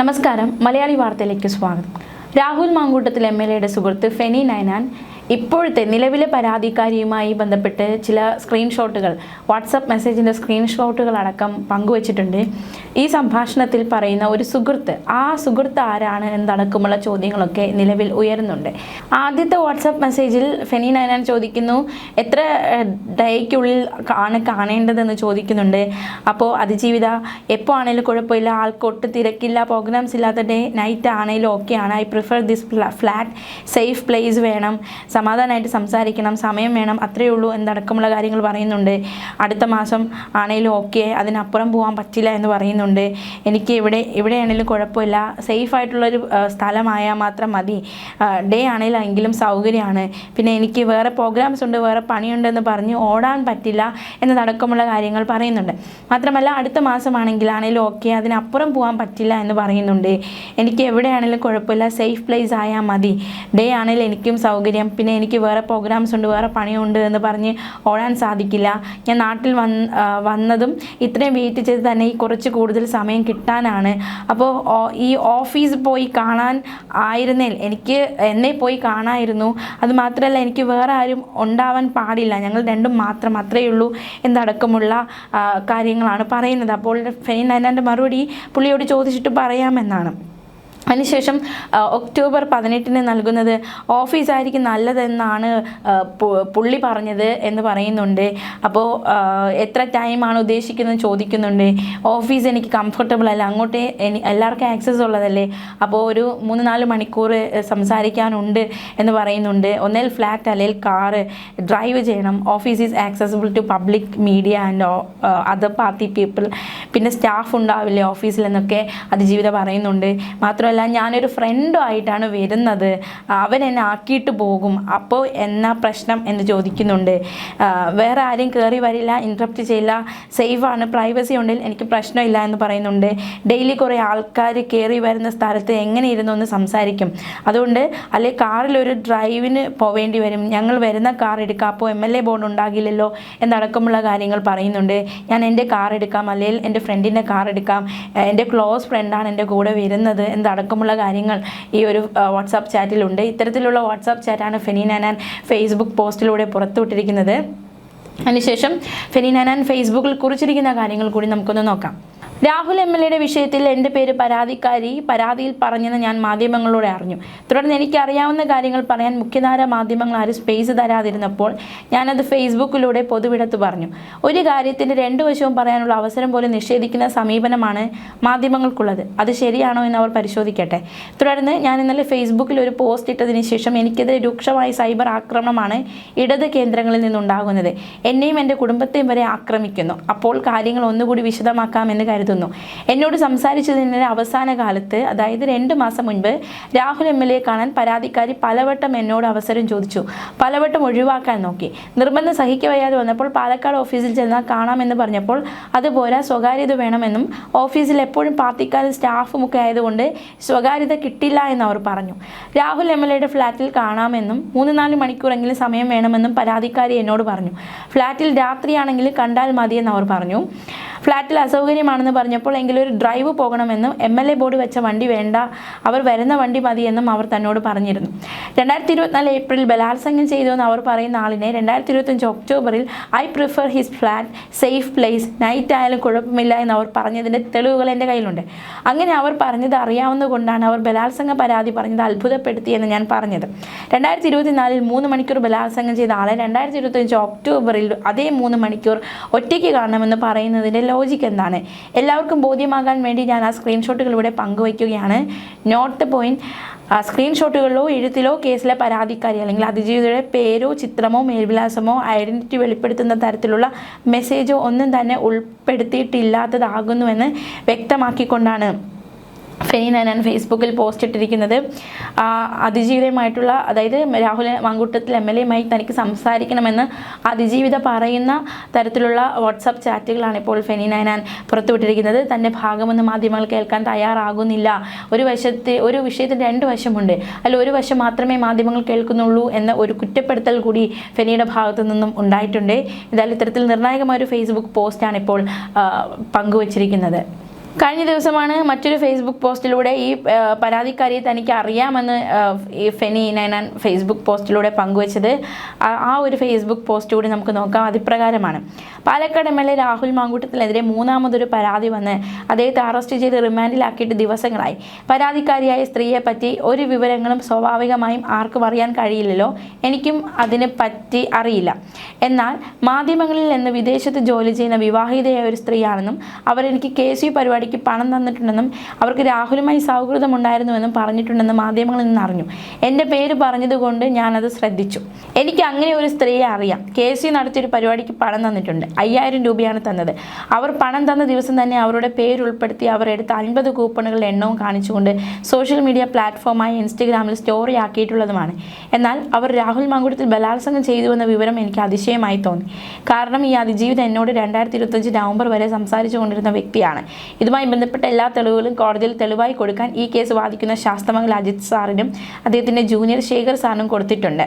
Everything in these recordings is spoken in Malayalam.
നമസ്കാരം. മലയാളി വാർത്തയിലേക്ക് സ്വാഗതം. രാഹുൽ മാങ്കൂട്ടത്തിൽ എം എൽ എയുടെ സുഹൃത്ത് ഫെനി നൈനാൻ ഇപ്പോഴത്തെ നിലവിലെ പരാതിക്കാരിയുമായി ബന്ധപ്പെട്ട് ചില സ്ക്രീൻഷോട്ടുകൾ വാട്സപ്പ് മെസ്സേജിന്റെ സ്ക്രീൻഷോട്ടുകൾ അടക്കം പങ്കുവച്ചിട്ടുണ്ട്. ഈ സംഭാഷണത്തിൽ പറയുന്ന ഒരു സുഹൃത്ത് ആ സുഹൃത്ത് ആരാണ് എന്നടക്കമുള്ള ചോദ്യങ്ങളൊക്കെ നിലവിൽ ഉയരുന്നുണ്ട്. ആദ്യത്തെ വാട്സപ്പ് മെസ്സേജിൽ ഫെനി നയനാൻ ചോദിക്കുന്നു എത്ര ഡേയ്ക്കുള്ളിൽ ആണ് കാണേണ്ടതെന്ന് ചോദിക്കുന്നുണ്ട്. അപ്പോൾ അതിജീവിത എപ്പോൾ ആണെങ്കിലും കുഴപ്പമില്ല ആൾക്ക് ഒട്ടും തിരക്കില്ല പ്രോഗ്രാംസ് ഇല്ലാത്ത ഡേ നൈറ്റ് ആണെങ്കിലും ഓക്കെ ആണ്. I prefer this flat safe place വേണം. സമാധാനമായിട്ട് സംസാരിക്കണം സമയം വേണം അത്രയേ ഉള്ളൂ എന്നടക്കമുള്ള കാര്യങ്ങൾ പറയുന്നുണ്ട്. അടുത്ത മാസം ആണെങ്കിലും ഓക്കെ അതിനപ്പുറം പോകാൻ പറ്റില്ല എന്ന് പറയുന്നുണ്ട്. എനിക്ക് ഇവിടെ എവിടെയാണെങ്കിലും കുഴപ്പമില്ല. സേഫ് ആയിട്ടുള്ളൊരു സ്ഥലമായാൽ മാത്രം മതി. ഡേ ആണെങ്കിലെങ്കിലും സൗകര്യമാണ്. പിന്നെ എനിക്ക് വേറെ പ്രോഗ്രാംസ് ഉണ്ട് വേറെ പണിയുണ്ടെന്ന് പറഞ്ഞ് ഓടാൻ പറ്റില്ല എന്നതടക്കമുള്ള കാര്യങ്ങൾ പറയുന്നുണ്ട്. മാത്രമല്ല അടുത്ത മാസമാണെങ്കിൽ ആണെങ്കിലും ഓക്കെ അതിനപ്പുറം പോകാൻ പറ്റില്ല എന്ന് പറയുന്നുണ്ട്. എനിക്ക് എവിടെയാണെങ്കിലും കുഴപ്പമില്ല സേഫ് പ്ലേസ് ആയാൽ മതി. ഡേ ആണെങ്കിലും എനിക്കും സൗകര്യം. പിന്നെ എനിക്ക് വേറെ പ്രോഗ്രാംസ് ഉണ്ട് വേറെ പണിയുണ്ട് എന്ന് പറഞ്ഞ് ഓടാൻ സാധിക്കില്ല. ഞാൻ നാട്ടിൽ വന്ന് വന്നതും ഇത്രയും വെയിറ്റ് ചെയ്ത് തന്നെ ഈ കുറച്ച് കൂടുതൽ സമയം കിട്ടാനാണ്. അപ്പോൾ ഈ ഓഫീസ് പോയി കാണാൻ ആയിരുന്നേൽ എനിക്ക് എന്നെ പോയി കാണാമായിരുന്നു അത് മാത്രമല്ല എനിക്ക് വേറെ ആരും ഉണ്ടാവാൻ പാടില്ല. ഞങ്ങൾ രണ്ടും മാത്രം അത്രയേ ഉള്ളൂ എന്നടക്കമുള്ള കാര്യങ്ങളാണ് പറയുന്നത്. അപ്പോൾ ഫെയിൻ അതിന്റെ മറുപടി പുള്ളിയോട് ചോദിച്ചിട്ട് പറയാമെന്നാണ്. അതിനുശേഷം ഒക്ടോബർ പതിനെട്ടിന് നൽകുന്നത് ഓഫീസായിരിക്കും നല്ലതെന്നാണ് പുള്ളി പറഞ്ഞത് എന്ന് പറയുന്നുണ്ട്. അപ്പോൾ എത്ര ടൈമാണ് ഉദ്ദേശിക്കുന്നത് ചോദിക്കുന്നുണ്ട്. ഓഫീസ് എനിക്ക് കംഫർട്ടബിൾ അല്ല. അങ്ങോട്ടേ എല്ലാവർക്കും ആക്സസ് ഉള്ളതല്ലേ? അപ്പോൾ ഒരു മൂന്ന് നാല് മണിക്കൂർ സംസാരിക്കാനുണ്ട് എന്ന് പറയുന്നുണ്ട്. ഒന്നേൽ ഫ്ലാറ്റ് അല്ലെങ്കിൽ കാറ് ഡ്രൈവ് ചെയ്യണം. Office is accessible to public media and other party people പിന്നെ സ്റ്റാഫ് ഉണ്ടാവില്ലേ ഓഫീസിൽ എന്നൊക്കെ അതിജീവിത പറയുന്നുണ്ട്. മാത്രമല്ല ഞാനൊരു ഫ്രണ്ടും ആയിട്ടാണ് വരുന്നത്. അവൻ എന്നെ ആക്കിയിട്ട് പോകും. അപ്പോൾ എന്നാ പ്രശ്നം എന്ന് ചോദിക്കുന്നുണ്ട്. വേറെ ആരും കയറി വരില്ല ഇൻട്രപ്റ്റ് ചെയ്യില്ല സേഫാണ് പ്രൈവസി ഉണ്ടെങ്കിൽ എനിക്ക് പ്രശ്നമില്ല എന്ന് പറയുന്നുണ്ട്. ഡെയിലി കുറേ ആൾക്കാർ കയറി വരുന്ന സ്ഥലത്ത് എങ്ങനെ ഇരുന്നു ഒന്ന് സംസാരിക്കും. അതുകൊണ്ട് അല്ലെ കാറിൽ ഒരു ഡ്രൈവിന് പോവേണ്ടി വരും. ഞങ്ങൾ വരുന്ന കാർ എടുക്കാം. അപ്പോൾ എം എൽ എ ബോർഡ് ഉണ്ടാകില്ലല്ലോ എന്നടക്കമുള്ള കാര്യങ്ങൾ പറയുന്നുണ്ട്. ഞാൻ എന്റെ കാർ എടുക്കാം. അല്ലെങ്കിൽ എന്റെ ഫ്രണ്ടിന്റെ കാർ എടുക്കാം. എന്റെ ക്ലോസ് ഫ്രണ്ടാണ് എന്റെ കൂടെ വരുന്നത് എന്നടക്കമുള്ള കാര്യങ്ങൾ ഈ ഒരു വാട്സാപ്പ് ചാറ്റിലുണ്ട്. ഇത്തരത്തിലുള്ള വാട്സാപ്പ് ചാറ്റാണ് ഫെനീനാനാൻ ഫേസ്ബുക്ക് പോസ്റ്റിലൂടെ പുറത്തുവിട്ടിരിക്കുന്നത്. അതിനുശേഷം ഫെനീനാനാൻ ഫേസ്ബുക്കിൽ കുറിച്ചിരിക്കുന്ന കാര്യങ്ങൾ കൂടി നമുക്കൊന്ന് നോക്കാം. രാഹുൽ എം എൽ എയുടെ വിഷയത്തിൽ എന്റെ പേര് പരാതിക്കാരി പരാതിയിൽ പറഞ്ഞെന്ന് ഞാൻ മാധ്യമങ്ങളോട് അറിഞ്ഞു. തുടർന്ന് എനിക്കറിയാവുന്ന കാര്യങ്ങൾ പറയാൻ മുഖ്യധാര മാധ്യമങ്ങൾ ആരും സ്പേസ് തരാതിരുന്നപ്പോൾ ഞാനത് ഫേസ്ബുക്കിലൂടെ പൊതുവിടത്ത് പറഞ്ഞു. ഒരു കാര്യത്തിന്റെ രണ്ടു വശവും പറയാനുള്ള അവസരം പോലും നിഷേധിക്കുന്ന സമീപനമാണ് മാധ്യമങ്ങൾക്കുള്ളത്. അത് ശരിയാണോ എന്ന് അവർ പരിശോധിക്കട്ടെ. തുടർന്ന് ഞാൻ ഇന്നലെ ഫേസ്ബുക്കിൽ ഒരു പോസ്റ്റ് ഇട്ടതിന് ശേഷം എനിക്കെതിരെ രൂക്ഷമായ സൈബർ ആക്രമണമാണ് ഇടത് കേന്ദ്രങ്ങളിൽ നിന്നുണ്ടാകുന്നത്. എന്നെയും എന്റെ കുടുംബത്തെയും വരെ ആക്രമിക്കുന്നു. അപ്പോൾ കാര്യങ്ങൾ ഒന്നുകൂടി വിശദമാക്കാമെന്ന് കരുതുന്നു. എന്നോട് സംസാരിച്ചതിന്റെ അവസാന കാലത്ത് അതായത് രണ്ട് മാസം മുൻപ് രാഹുൽ എം എൽ എ കാണാൻ പരാതിക്കാരി പലവട്ടം എന്നോട് അവസരം ചോദിച്ചു. പലവട്ടം ഒഴിവാക്കാൻ നോക്കി. നിർബന്ധം സഹിക്കവയ്യാതെ വന്നപ്പോൾ പാലക്കാട് ഓഫീസിൽ ചെന്നാൽ കാണാമെന്ന് പറഞ്ഞപ്പോൾ അതുപോലെ സ്വകാര്യത വേണമെന്നും ഓഫീസിൽ എപ്പോഴും പാർട്ടിക്കാരും സ്റ്റാഫും ഒക്കെ ആയതുകൊണ്ട് സ്വകാര്യത കിട്ടില്ല എന്ന് അവർ പറഞ്ഞു. രാഹുൽ എം എൽ എയുടെ ഫ്ലാറ്റിൽ കാണാമെന്നും മൂന്ന് നാല് മണിക്കൂറെങ്കിലും സമയം വേണമെന്നും പരാതിക്കാരി എന്നോട് പറഞ്ഞു. ഫ്ലാറ്റിൽ രാത്രിയാണെങ്കിൽ കണ്ടാൽ മതിയെന്ന് അവർ പറഞ്ഞു. ഫ്ലാറ്റിൽ അസൗകര്യമാണെന്ന് പറഞ്ഞപ്പോൾ എങ്കിലും ഒരു ഡ്രൈവ് പോകണമെന്നും എം എൽ എ ബോർഡ് വെച്ച വണ്ടി വേണ്ട. അവർ വരുന്ന വണ്ടി മതിയെന്നും അവർ തന്നോട് പറഞ്ഞിരുന്നു. രണ്ടായിരത്തി ഇരുപത്തിനാല് ഏപ്രിൽ ബലാത്സംഗം ചെയ്തുവെന്ന് അവർ പറയുന്ന ആളിനെ രണ്ടായിരത്തി ഇരുപത്തഞ്ച് ഒക്ടോബറിൽ I prefer his flat safe place night ആയാലും കുഴപ്പമില്ല എന്ന് അവർ പറഞ്ഞതിന്റെ തെളിവുകൾ എന്റെ കയ്യിലുണ്ട്. അങ്ങനെ അവർ പറഞ്ഞത് അറിയാവുന്നതുകൊണ്ടാണ് അവർ ബലാത്സംഗ പരാതി പറഞ്ഞത് അത്ഭുതപ്പെടുത്തിയെന്ന് ഞാൻ പറഞ്ഞത്. രണ്ടായിരത്തി ഇരുപത്തിനാലിൽ മൂന്ന് മണിക്കൂർ ബലാത്സംഗം ചെയ്ത ആളെ രണ്ടായിരത്തി ഇരുപത്തഞ്ച് ഒക്ടോബറിൽ അതേ മൂന്ന് മണിക്കൂർ ഒറ്റയ്ക്ക് കാണണമെന്ന് പറയുന്നതിന്റെ ലോജിക്ക് എന്താണ്? എല്ലാവർക്കും ബോധ്യമാകാൻ വേണ്ടി ഞാൻ ആ സ്ക്രീൻഷോട്ടുകൾ ഇവിടെ പങ്കുവയ്ക്കുകയാണ്. നോട്ട് ദ പോയിന്റ് ആ സ്ക്രീൻഷോട്ടുകളിലോ എഴുത്തിലോ കേസിലെ പരാതിക്കാരി അല്ലെങ്കിൽ അതിജീവിതയുടെ പേരോ ചിത്രമോ മേൽവിലാസമോ ഐഡന്റിറ്റി വെളിപ്പെടുത്തുന്ന തരത്തിലുള്ള മെസ്സേജോ ഒന്നും തന്നെ ഉൾപ്പെടുത്തിയിട്ടില്ലാത്തതാകുന്നുവെന്ന് വ്യക്തമാക്കിക്കൊണ്ടാണ് ഫെനി നയനാൻ ഫേസ്ബുക്കിൽ പോസ്റ്റ് ഇട്ടിരിക്കുന്നത്. അതിജീവിതമായിട്ടുള്ള അതായത് രാഹുൽ മാങ്കൂട്ടത്തിൽ എം എൽ എയുമായി തനിക്ക് സംസാരിക്കണമെന്ന് അതിജീവിത പറയുന്ന തരത്തിലുള്ള വാട്സപ്പ് ചാറ്റുകളാണ് ഇപ്പോൾ ഫെനി പുറത്തുവിട്ടിരിക്കുന്നത്. തന്റെ ഭാഗമെന്ന് മാധ്യമങ്ങൾ കേൾക്കാൻ തയ്യാറാകുന്നില്ല. ഒരു വശത്തെ ഒരു വിഷയത്തിന് രണ്ട് വശമുണ്ട്. അല്ല ഒരു വശം മാത്രമേ മാധ്യമങ്ങൾ കേൾക്കുന്നുള്ളൂ എന്ന ഒരു കുറ്റപ്പെടുത്തൽ കൂടി ഫെനിയുടെ ഭാഗത്തു നിന്നും ഉണ്ടായിട്ടുണ്ട്. എന്തായാലും ഇത്തരത്തിൽ നിർണായകമായ ഒരു ഫേസ്ബുക്ക് പോസ്റ്റാണ് ഇപ്പോൾ പങ്കുവച്ചിരിക്കുന്നത്. കഴിഞ്ഞ ദിവസമാണ് മറ്റൊരു ഫേസ്ബുക്ക് പോസ്റ്റിലൂടെ ഈ പരാതിക്കാരിയെ തനിക്ക് അറിയാമെന്ന് ഈ ഫെനി നൈനാൻ ഫേസ്ബുക്ക് പോസ്റ്റിലൂടെ പങ്കുവച്ചത്. ആ- ഒരു ഫേസ്ബുക്ക് പോസ്റ്റ് കൂടി നമുക്ക് നോക്കാം. അതിപ്രകാരമാണ്. Palakkad M L A Rahul മാങ്കൂട്ടത്തിനെതിരെ മൂന്നാമതൊരു പരാതി വന്ന് അദ്ദേഹത്തെ അറസ്റ്റ് ചെയ്ത് റിമാൻഡിലാക്കിയിട്ട് ദിവസങ്ങളായി. പരാതിക്കാരിയായ സ്ത്രീയെ പറ്റി ഒരു വിവരങ്ങളും സ്വാഭാവികമായും ആർക്കും അറിയാൻ കഴിയില്ലല്ലോ. എനിക്കും അതിനെ പറ്റി അറിയില്ല. എന്നാൽ മാധ്യമങ്ങളിൽ നിന്ന് വിദേശത്ത് ജോലി ചെയ്യുന്ന വിവാഹിതയായ ഒരു സ്ത്രീയാണെന്നും അവരെനിക്ക് കെ സി പരിപാടിക്ക് പണം തന്നിട്ടുണ്ടെന്നും അവർക്ക് രാഹുലുമായി സൗഹൃദമുണ്ടായിരുന്നുവെന്നും പറഞ്ഞിട്ടുണ്ടെന്ന് മാധ്യമങ്ങളിൽ നിന്ന് അറിഞ്ഞു. എന്റെ പേര് പറഞ്ഞതുകൊണ്ട് ഞാനത് ശ്രദ്ധിച്ചു. എനിക്ക് അങ്ങനെ ഒരു സ്ത്രീയെ അറിയാം. കെ സി നടത്തിയൊരു പരിപാടിക്ക് പണം തന്നിട്ടുണ്ട്. അയ്യായിരം രൂപയാണ് തന്നത്. അവർ പണം തന്ന ദിവസം തന്നെ അവരുടെ പേരുൾപ്പെടുത്തി അവർ എടുത്ത അൻപത് കൂപ്പണുകളുടെ എണ്ണവും കാണിച്ചുകൊണ്ട് സോഷ്യൽ മീഡിയ പ്ലാറ്റ്ഫോമായ ഇൻസ്റ്റഗ്രാമിൽ സ്റ്റോറി ആക്കിയിട്ടുള്ളതുമാണ്. എന്നാൽ അവർ രാഹുൽ മാങ്കുടത്തിൽ ബലാത്സംഗം ചെയ്തുവെന്ന വിവരം എനിക്ക് അതിശയമായി തോന്നി. കാരണം ഈ അതിജീവിതം എന്നോട് രണ്ടായിരത്തി ഇരുപത്തഞ്ച് നവംബർ വരെ സംസാരിച്ചു കൊണ്ടിരുന്ന വ്യക്തിയാണ്. ഇതുമായി ബന്ധപ്പെട്ട എല്ലാ തെളിവുകളും കോടതിയിൽ തെളിവായി കൊടുക്കാൻ ഈ കേസ് വാദിക്കുന്ന ശാസ്ത്രമംഗൽ അജിത് സാറിനും അദ്ദേഹത്തിന്റെ ജൂനിയർ ശേഖർ സാറിനും കൊടുത്തിട്ടുണ്ട്.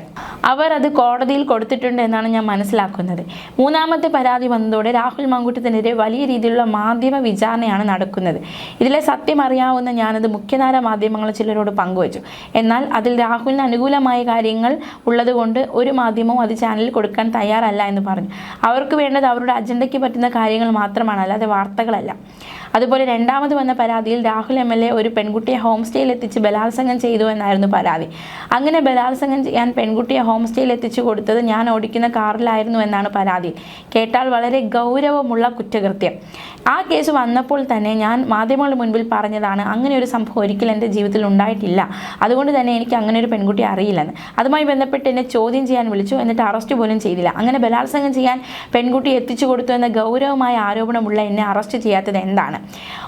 അവർ അത് കോടതിയിൽ കൊടുത്തിട്ടുണ്ട് എന്നാണ് ഞാൻ മനസ്സിലാക്കുന്നത്. മൂന്നാമത്തെ പരാതി വന്നതോടെ രാഹുൽ മങ്കുട്ടത്തിനെതിരെ വലിയ രീതിയിലുള്ള മാധ്യമ വിചാരണയാണ് നടക്കുന്നത്. ഇതിലെ സത്യം അറിയാവുന്ന ഞാനത് മുഖ്യധാര മാധ്യമങ്ങൾ ചിലരോട് പങ്കുവച്ചു. എന്നാൽ അതിൽ രാഹുലിന് അനുകൂലമായ കാര്യങ്ങൾ ഉള്ളതുകൊണ്ട് ഒരു മാധ്യമവും അത് ചാനലിൽ കൊടുക്കാൻ തയ്യാറല്ല എന്ന് പറഞ്ഞു. അവർക്ക് വേണ്ടത് അവരുടെ അജണ്ടയ്ക്ക് പറ്റുന്ന കാര്യങ്ങൾ മാത്രമാണ് അല്ലാതെ വാർത്തകളല്ല. അതുപോലെ രണ്ടാമത് വന്ന പരാതിയിൽ രാഹുൽ എം എൽ എ ഒരു പെൺകുട്ടിയെ ഹോം സ്റ്റേയിൽ എത്തിച്ച് ബലാത്സംഗം ചെയ്തു എന്നായിരുന്നു പരാതി. അങ്ങനെ ബലാത്സംഗം ചെയ്യാൻ പെൺകുട്ടിയെ ഹോം സ്റ്റേയിൽ എത്തിച്ചു കൊടുത്തത് ഞാൻ ഓടിക്കുന്ന കാറിലായിരുന്നു എന്നാണ് പരാതി. കേട്ടാൽ വളരെ ഗൗരവമുള്ള കുറ്റകൃത്യം. ആ കേസ് വന്നപ്പോൾ തന്നെ ഞാൻ മാധ്യമങ്ങളുടെ മുൻപിൽ പറഞ്ഞതാണ് അങ്ങനെ ഒരു സംഭവം ഒരിക്കലും എന്റെ ജീവിതത്തിൽ ഉണ്ടായിട്ടില്ല. അതുകൊണ്ട് തന്നെ എനിക്ക് അങ്ങനെ ഒരു പെൺകുട്ടി അറിയില്ലെന്ന്. അതുമായി ബന്ധപ്പെട്ട് എന്നെ ചോദ്യം ചെയ്യാൻ വിളിച്ചു. എന്നിട്ട് അറസ്റ്റ് പോലും ചെയ്തില്ല. അങ്ങനെ ബലാത്സംഗം ചെയ്യാൻ പെൺകുട്ടി എത്തിച്ചു കൊടുത്തു എന്ന ഗൗരവമായ ആരോപണമുള്ള എന്നെ അറസ്റ്റ് ചെയ്യാത്തത് എന്താണ്?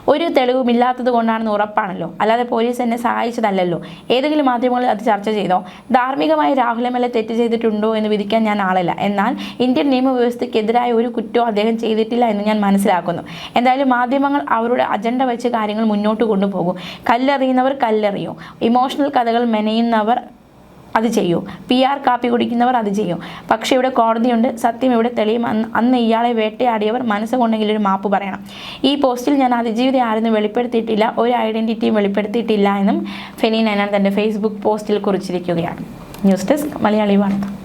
ഒരു തെളിവുമില്ലാത്തത് കൊണ്ടാണെന്ന് ഉറപ്പാണല്ലോ. അല്ലാതെ പോലീസ് എന്നെ സഹായിച്ചതല്ലല്ലോ. ഏതെങ്കിലും മാധ്യമങ്ങളിൽ അത് ചർച്ച ചെയ്തോ? ധാർമ്മികമായി രാഹുൽ തെറ്റ് ചെയ്തിട്ടുണ്ടോ എന്ന് വിധിക്കാൻ ഞാൻ ആളല്ല. എന്നാൽ ഇന്ത്യൻ നിയമവ്യവസ്ഥയ്ക്കെതിരായ ഒരു കുറ്റവും അദ്ദേഹം ചെയ്തിട്ടില്ല എന്ന് ഞാൻ മനസ്സിലാക്കുന്നു. എന്തായാലും മാധ്യമങ്ങൾ അവരുടെ അജണ്ട വെച്ച് കാര്യങ്ങൾ മുന്നോട്ട് കൊണ്ടുപോകും. കല്ലെറിയുന്നവർ കല്ലെറിയും. ഇമോഷണൽ കഥകൾ മെനയുന്നവർ അത് ചെയ്യൂ. പി ആർ കാപ്പി കുടിക്കുന്നവർ അത് ചെയ്യും. പക്ഷേ ഇവിടെ കോടതിയുണ്ട്. സത്യം ഇവിടെ തെളിയും. അന്ന് ഇയാളെ വേട്ടയാടിയവർ മനസ്സുകൊണ്ടെങ്കിൽ ഒരു മാപ്പ് പറയണം. ഈ പോസ്റ്റിൽ ഞാൻ അതിജീവിത ആരെന്നും വെളിപ്പെടുത്തിയിട്ടില്ല. ഒരു ഐഡന്റിറ്റിയും വെളിപ്പെടുത്തിയിട്ടില്ല എന്നും ഫെനി നൈനാൻ തന്റെ ഫേസ്ബുക്ക് പോസ്റ്റിൽ കുറിച്ചിരിക്കുകയാണ്. ന്യൂസ് ഡെസ്ക് മലയാളി വാർത്ത.